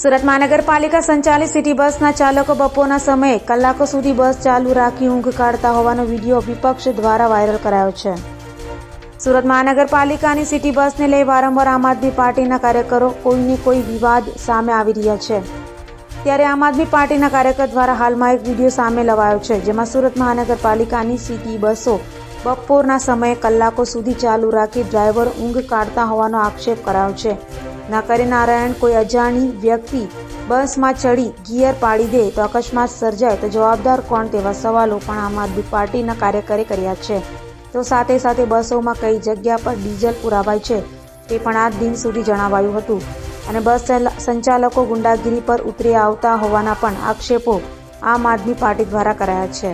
સુરત મહાનગરપાલિકા સંચાલિત સિટી બસના ચાલકો બપોરના સમયે કલાકો સુધી બસ ચાલુ રાખી ઊંઘ કાઢતા હોવાનો વીડિયો વિપક્ષ દ્વારા વાયરલ કરાયો છે. સુરત મહાનગરપાલિકાની સિટી બસને લઈ વારંવાર આમ આદમી પાર્ટીના કાર્યકરો કોઈને કોઈ વિવાદ સામે આવી રહ્યા છે. ત્યારે આમ આદમી પાર્ટીના કાર્યકર દ્વારા હાલમાં એક વીડિયો સામે લવાયો છે, જેમાં સુરત મહાનગરપાલિકાની સિટી બસો બપોરના સમયે કલાકો સુધી ચાલુ રાખી ડ્રાઈવર ઊંઘ કાઢતા હોવાનો આક્ષેપ કરાયો છે. નાકરી નારાયણ કોઈ અજાણી વ્યક્તિ બસમાં ચડી ગિયર પાડી દે તો અકસ્માત સર્જાય તો જવાબદાર કોણ તેવા સવાલો પણ આમ આદમી પાર્ટીના કાર્યકરે કર્યા છે. તો સાથે સાથે બસોમાં કઈ જગ્યા પર ડીઝલ પુરાવાય છે તે પણ આ દિન સુધી જણાવાયું હતું. અને બસ સંચાલકો ગુંડાગીરી પર ઉતરી આવતા હોવાના પણ આક્ષેપો આમ આદમી પાર્ટી દ્વારા કરાયા છે.